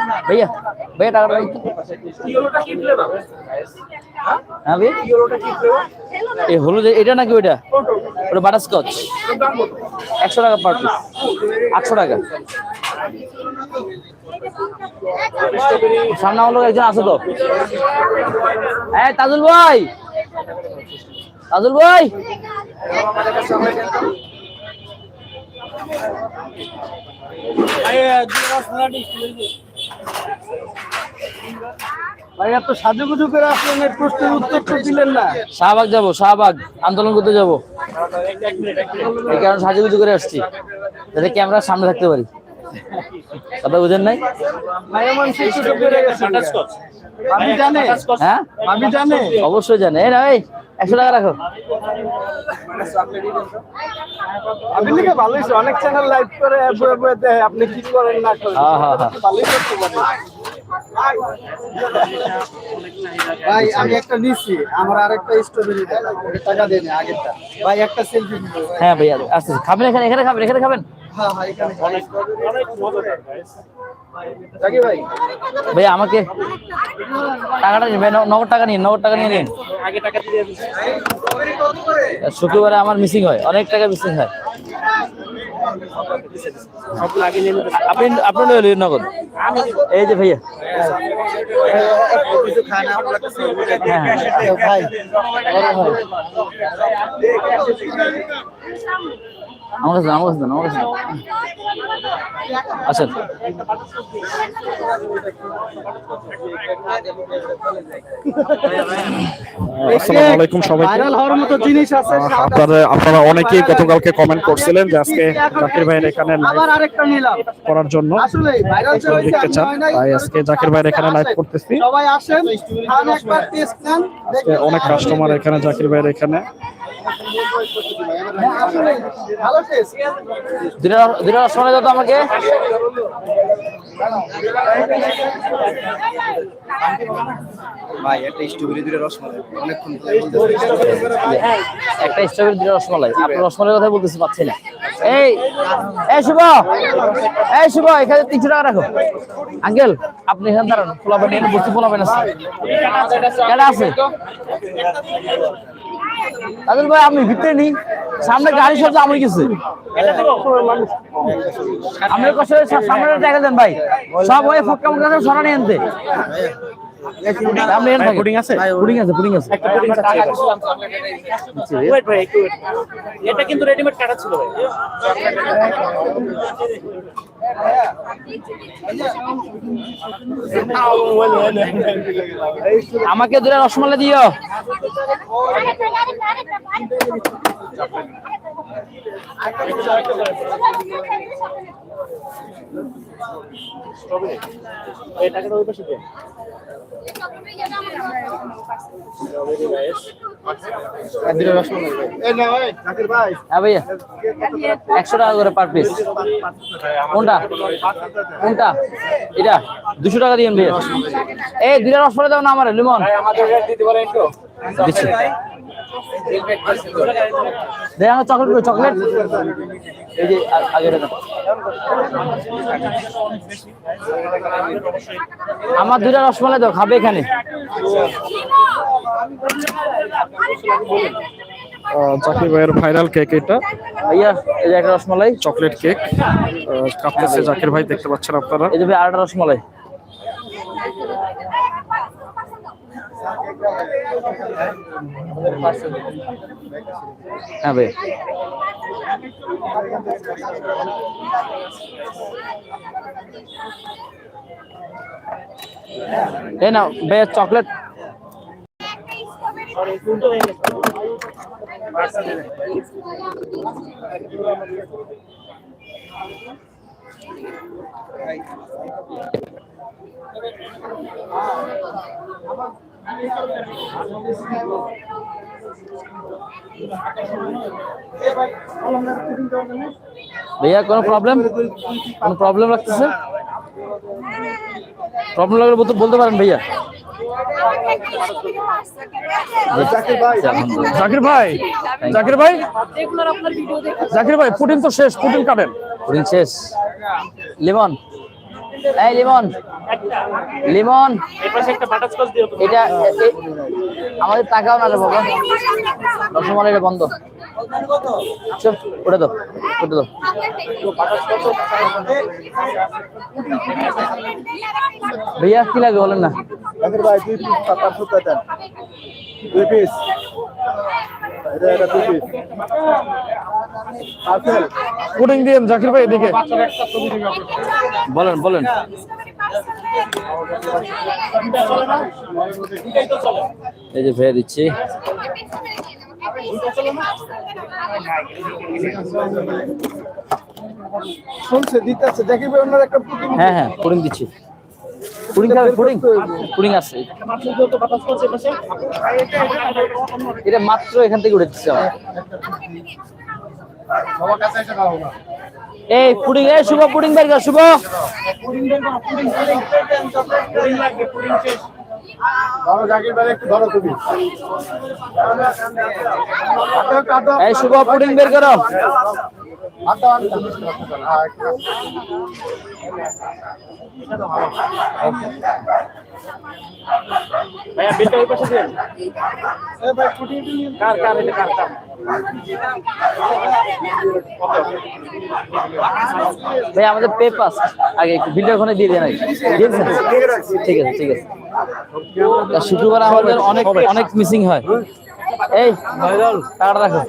भैया भैया टाका भाई হ্যাঁ ভাই এই হলুদ এটা নাকি ওইটা ওটা বাটারস্কচ একশো টাকা পার পিস আটশো টাকা সামনে আমার লোক একজন আছে তো হ্যাঁ তাজুল ভাই তাজুল ভাই ভাই এত সাজুগুজু করে আসলেন এই প্রশ্নের উত্তর তো দিলেন না। শাহবাগ যাব শাহবাগ। আন্দোলন করতে যাব। এই কারণে সাজুগুজু করে আসছি যাতে ক্যামেরার সামনে থাকতে পারি। কথা বুঝেন নাই? হ্যাঁ? অবশ্যই জানে। এই না এই। একশো টাকা রাখো। আপনি লিখে ভালোই অনেক চ্যানেল লাইভ করে আপনি কি করেন না করেন? হ্যাঁ, হ্যাঁ, হ্যাঁ। ভালোই করতে পারেন। ভাই আমি একটা নিছি। আমার আরেকটা স্ট্রবেরি টাকা দেন আগেরটা। ভাই একটা সেলফি হ্যাঁ ভাইয়া আচ্ছা খাবেন এখানে এখানে খাবেন এখানে খাবেন। হ্যাঁ হ্যাঁ এখানে। ভাই। আমাকে টাকাটা নিন ভাই ন- নগদ টাকা নিন নগদ টাকা নিয়ে নিন। শুক্রবারে আমার মিসিং হয় অনেক টাকা মিসিং হয়। আপনি আপনি নিয়ে নিন নগদ? এই যে ভাইয়া। হ্যাঁ হ্যাঁ। আমার কাছে দেন, আমার কাছে দেন, আমার কাছে আচ্ছা। আসসালামু আলাইকুম সবাইকে। ভাইরাল হওয়ার মতো জিনিস আছে আহ, আপনারা আপনারা অনেকেই গতকালকে কমেন্ট করছিলেন যে আজকে জাকির ভাইয়ের এখানে লাইভ আবার আরেকটা নিলাম। করার জন্য। দেখতে চান। তাই আজকে জাকির ভাইয়ের এখানে লাইভ করতেছি। সবাই আসেন খান একবার টেস্ট নেন আজকে অনেক কাস্টমার এখানে জাকির ভাইয়ের এখানে। আসলে দুটা দুটা দাও তো আমাকে। ভাই একটা স্ট্রবেরি দুটো রসমালাই। অনেকক্ষণ একটা স্ট্রবেরি দুটা রসমালাই। আপনার রসমালাই কথা বলতেছি পাচ্ছি না। এই এই শুভ এই শুভ এখানে তিনশো টাকা রাখো। আঙ্কেল আপনি এখানে দাঁড়ান। ফোলাবেন এখানে বসে ফোলাবেন আছে। কেডা আছে? তাদের ভাই আমি ভিতরে নেই। সামনে গাড়ি সব আমি গেছে। আমি কষ্ট সামনে টাকা দেন ভাই। সব ওই ফক্কা মুখা সরা নিয়ে আনতে। আপনি এখানে থাকেন। পুডিং আছে পুডিং আছে পুডিং আছে এটা কিন্তু রেডিমেড কাটা ছিল ভাই আমাকে দুটা রসমালাই দিও এই টাকাটা ওই পাশে দেন। হ্যাঁ ভাইয়া একশো টাকা করে পার পিস কোনটা? কোনটা? এটা? দুশো টাকা দিন ভাইয়া। এই দুটা রসমালাই দাও না আমার লিমন। আমাদের রেট দিতে পারেন একটু। দিচ্ছি। দে আমার চকলেট চকলেট। এই যে আগে আমার দুটা রসমালাই দাও খাবে এখানে। জাকির ভাইয়ের ভাইরাল কেক এটা। ভাইয়া এই যে একটা রসমালাই। চকলেট কেক কাঁপতেছে জাকির ভাই দেখতে পাচ্ছেন আপনারা। এই যে ভাই আরেকটা রসমালাই। হ্যাঁ ভাই এই না ভাইয়া চকলেট ভাইয়া কোনো প্রবলেম কোনো প্রবলেম লাগতেছে? প্রবলেম লাগলে বলতে বলতে পারেন ভাইয়া। জাকির ভাই। জাকির ভাই জাকির ভাই। জাকির পুটিন তো শেষ পুটিন কাটেন। শেষ। লেমন? এই লিমন। লিমন। এটা আমাদের টাকাও না রে বাবা। রসমালাইটা বন্ধ। চল ওটা দাও ওটা দাও। ভাইয়া কি লাগে বলেন না? জাকির ভাই দুই পিস দুই পিস জাকির ভাই এদিকে। বলেন বলেন। এই যে ভেয়ে দিচ্ছি। শুনছে দিতেছে ভাই অন্য একটা পুটিং হ্যাঁ হ্যাঁ পুডিং দিচ্ছি পুডিং খাবে পুডিং পুডিং আছে এটা মাত্র এখান থেকে উঠে দিচ্ছে এই পুডিং এই শুভ পুডিং বের কর শুভ একটু ধরো তুমি কাটো কাটো এই শুভ পুডিং বের করো। ভাইয়া বিলটা ওই পাশে দিন। এ ভাই কার কার এটা কার কার? ভাই আমাদের পে পাস আগে একটু বিলটা ওখানে দিয়ে দেন আগে। দিয়েছেন ঠিক আছে ঠিক আছে। শুক্রবার আমাদের অনেক অনেক মিসিং হয়। এই টাকাটা রাখো।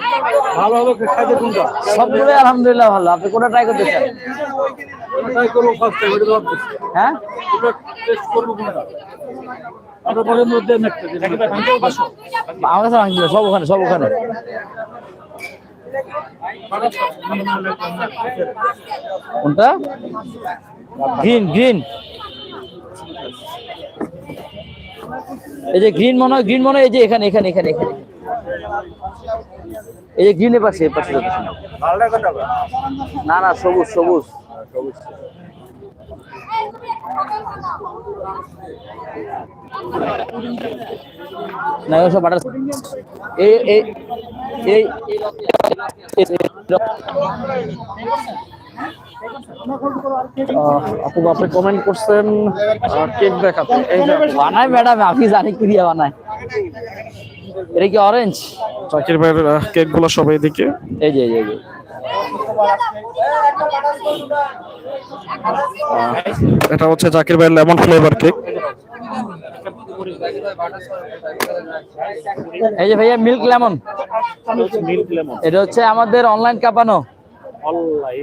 ভালো হবে খাইতে কোনটা? সবগুলো আলহামদুলিল্লাহ ভালো। আপনি কোনটা ট্রাই করতে চান? ট্রাই করব ফার্স্ট টাইম এটা হ্যাঁ? টেস্ট করব কোনটা আপনার পরের মধ্যে একটা জাকির ভাই ভাঙতেও আমার কাছে ভাঙছিল সব ওখানে সব ওখানে। কোনটা? Green green. এই যে গ্রিন মনে হয় গ্রিন মনে হয় এই যে এখানে এখানে এখানে এখানে এই যে গ্রিনের পাশে পাশে না না সবুজ সবুজ না এগুলো সব বাটার এই এই এই আপু আপনি কমেন্ট করছেন কেক দেখাতে। এই যে বানায় ম্যাডাম আপনি জানি কি দিয়ে বানায়। এটা কি অরেঞ্জ জাকির ভাইয়ের কেকগুলো সব এদিকে এই যে এই যে, এটা হচ্ছে জাকির ভাইয়ের লেমন ফ্লেভার কেক এই যে ভাইয়া মিল্ক লেমন এটা হচ্ছে আমাদের অনলাইন কাপানো।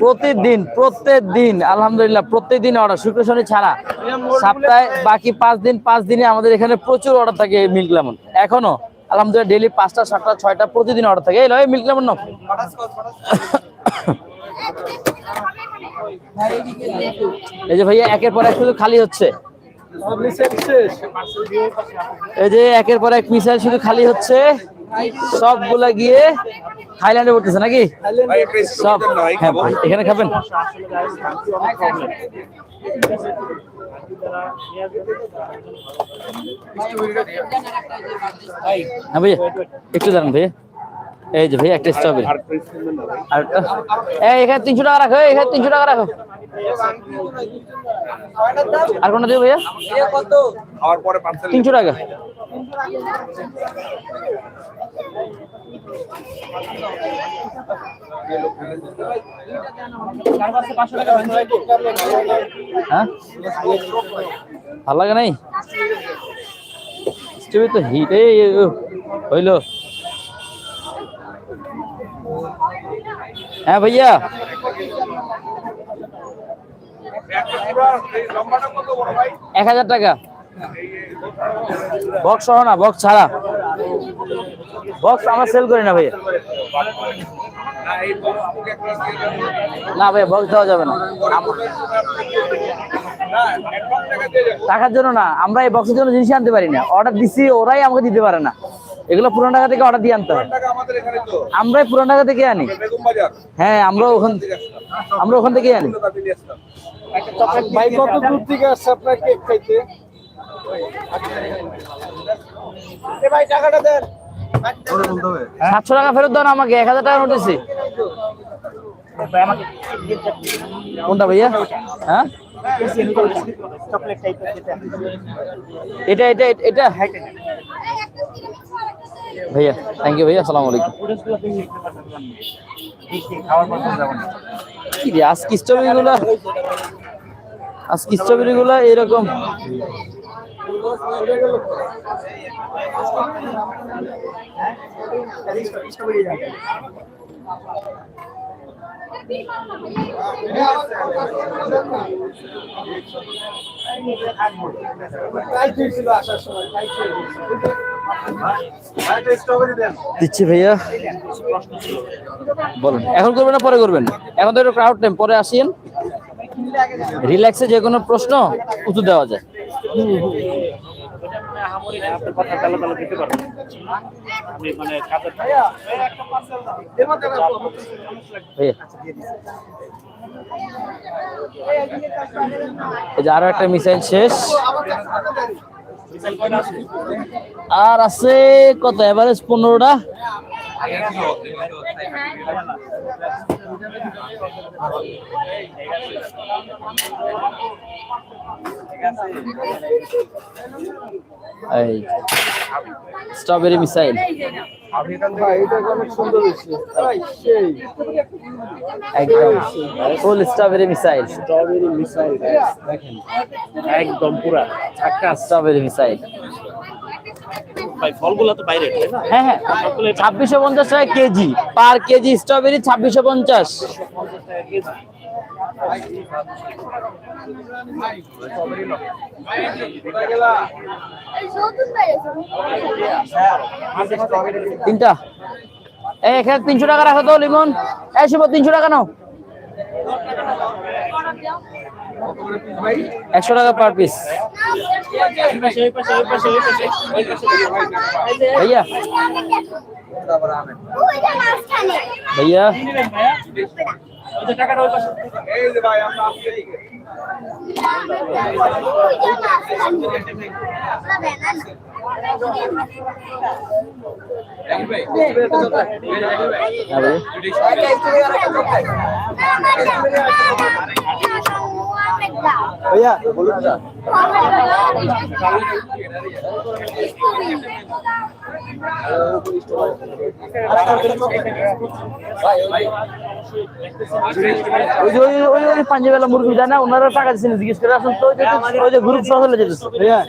প্রতিদিন প্রত্যেকদিন আলহামদুলিল্লাহ প্রত্যেকদিন অর্ডার শুক্র শনি ছাড়া। সপ্তাহে বাকি পাঁচ দিন পাঁচ দিনে আমাদের এখানে প্রচুর অর্ডার থাকে মিল্ক লেমন এখনও আলহামদুলিল্লাহ ডেলি পাঁচটা সাতটা ছয়টা প্রতিদিন অর্ডার থাকে। এই লয় মিল্ক লেমন নাও। এই যে ভাইয়া একের পর এক শুধু খালি হচ্ছে। এই যে একের পর এক মিসাইল শুধু খালি হচ্ছে। সবগুলা গিয়ে থাইল্যান্ডে পড়তেছে নাকি? সব হ্যাঁ এখানে খাবেন? হ্যাঁ ভাইয়া একটু দাঁড়ান ভাইয়া। এই যে ভাইয়া একটা স্ট্রবেরি। আর এখানে তিনশো টাকা রাখো এখানে তিনশো টাকা রাখো। আর কোনটা দিও ভাইয়া? তিনশো টাকা। হ্যাঁ? ভালো লাগে নাই? তো হিট এই, হইল। হ্যাঁ ভাইয়া। এক হাজার টাকা। বক্স সহ না, বক্স ছাড়া। বক্স আমরা সেল করি না, ভাইয়া। না, ভাইয়া, বক্স দেওয়া যাবে না। টাকার জন্য না, আমরা এই বক্সের জন্য জিনিস আনতে পারি না। অর্ডার দিছি, ওরাই আমাকে দিতে পারে না। এগুলো পুরান টাকা থেকে অর্ডার দিয়ে আনতে হয়। আমরাই পুরান টাকা থেকে আনি। হ্যাঁ আমরা ওখান আমরা ওখান থেকে আনি ভাই কত দূর থেকে আসছে আপনার কেক খাইতে? ভাই টাকাটা দেন। সাতশো টাকা ফেরত দাও না আমাকে এক হাজার টাকা নোটিছি। কোনটা ভাইয়া? হ্যাঁ? এটা এটা এটা। ভাইয়া থ্যাংক ইউ ভাইয়া আসসালামু আলাইকুম। কি রে আজকে স্ট্রবেরিগুলো আজকে স্ট্রবেরিগুলো এরকম। দিচ্ছি ভাইয়া। বলেন। এখন করবেন না, পরে করবেন? এখন তো একটু ক্রাউড টাইম পরে আসিয়েন রিল্যাক্সে যে কোনো প্রশ্ন, উত্তর দেওয়া যায়। আপনি মানে কাজের আরও একটা মিসাইল শেষ। আর আছে কত? এভারেজ পনেরোটা? এই স্ট্রবেরি মিসাইল। একদম। Full strawberry missile. Strawberry missile দেখেন। একদম পুরা। একটা স্ট্রবেরি মিসাইল। ভাই ফলগুলো তো বাইরে হ্যাঁ হ্যাঁ। ছাব্বিশশো পঞ্চাশ টাকা কেজি। পার কেজি স্ট্রবেরি ছাব্বিশশো পঞ্চাশ। তিনটা। এখানে তিনশো টাকা রাখো তো লিমন। এই শুভ তিনশো টাকা নাও। একশো টাকা পার পিস এই পাশে ভাইয়া ওই যে ওই ওই পাঞ্জাবেলা মুরগি যায় ওনারা টাকা দিচ্ছেন জিজ্ঞেস করে। আসুন তো ওই যে- গ্রুপ সহ চলে যেতেছে। ভাইয়া।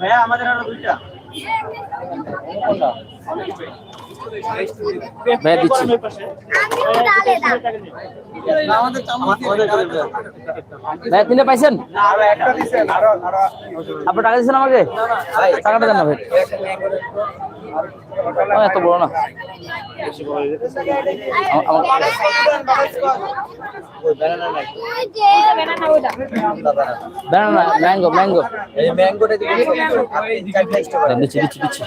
ভাইয়া আমাদের আরও দুইটা। ভাইয়া দিচ্ছি। ভাইয়া তিনটা পাইছেন? আপনি টাকা দিচ্ছেন আমাকে? টাকাটা দেন না ভাই। এত বড় না। Banana mango mango. দিচ্ছি দিচ্ছি দিচ্ছি।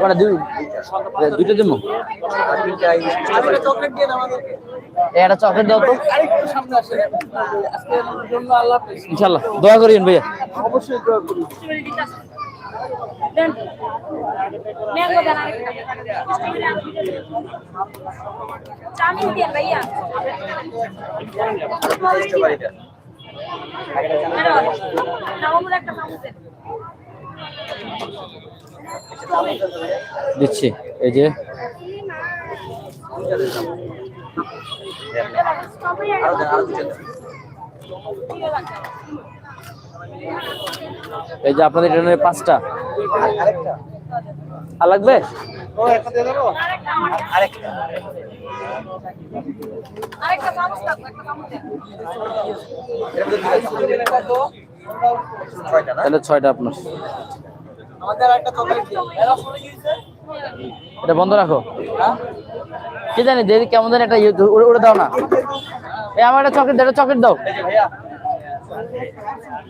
কটা দুই দুইটা দেবো। একটা চকলেট দাও তো। ইনশাল্লাহ দোয়া করিয়েন ভাইয়া। অবশ্যই চাউমিন দিয়ে ভাইয়া নবমুর একটা মামুদের দিচ্ছি এই যে এই যে আপনাদের ট্রেনের পাঁচটা। আর লাগবে? ছয়টা আপনার। এটা বন্ধ রাখো। কি জানি, দেরি কেমন জানি একটা ইয়ে উড়ে দাও না। এই আমার একটা চকলেট একটা চকলেট দাও।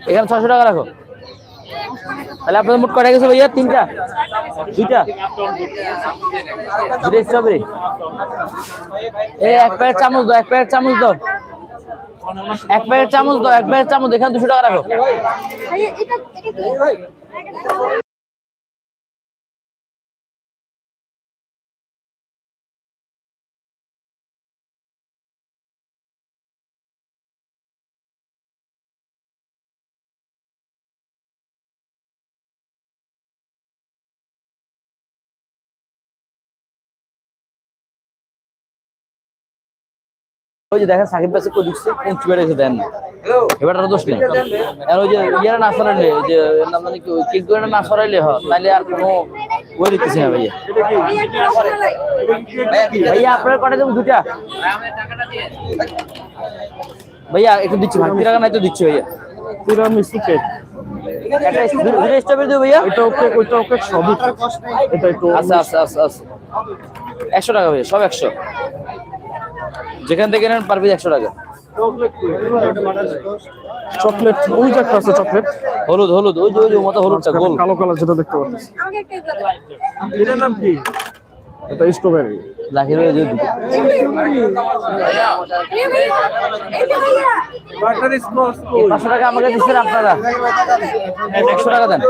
এখানে ছশো টাকা রাখো। তাহলে আপনাদের মোট কটা গেছে ভাইয়া? তিনটা? দুইটা? দুটো স্ট্রবেরি এই এক প্যাকেট চামচ দাও, এক প্যাকেট চামচ দাও। এক প্যাকেট চামচ দাও, এক প্যাকেট চামচ এখানে দুশো টাকা রাখো। ওই যে দেখেন সাকিব পাশে কই দিচ্ছে কোন রেখে দেন না। এবার দোষ নেই আর ওই যে ইয়ারা না সরাইলে যে নাম জানি কি কেকগুলো না সরাইলে হয় তাহলে আর কোনো ওই দিতেছে না ভাইয়া। ভাইয়া, আপনার কটা দেবো দুটা ভাইয়া একটু দিচ্ছি ভাঙতি টাকা নাই তো দিচ্ছি ভাইয়া। কেক দুটো স্ট্রবেরি দেবো ভাইয়া? এটা ওকে ওইটা ওকে সবই। এটা একটু আচ্ছা আচ্ছা আচ্ছা আচ্ছা। একশো টাকা ভাইয়া সব একশো। যেখান থেকে নেন পার পিস একশো টাকা। চকলেট ওই যে একটা আছে চকলেট। হলুদ হলুদ ওই যে ওই যে মতো হলুদটা গোল। কালো কালার যেটা দেখতে পাচ্ছি। এটার নাম কি? এটা স্ট্রবেরি লাখের হয়ে যে দুটো এই ভাইয়া, এটা ভাইয়া। পাঁচশো টাকা আমাকে দিচ্ছেন আপনারা। একশো টাকা দেন।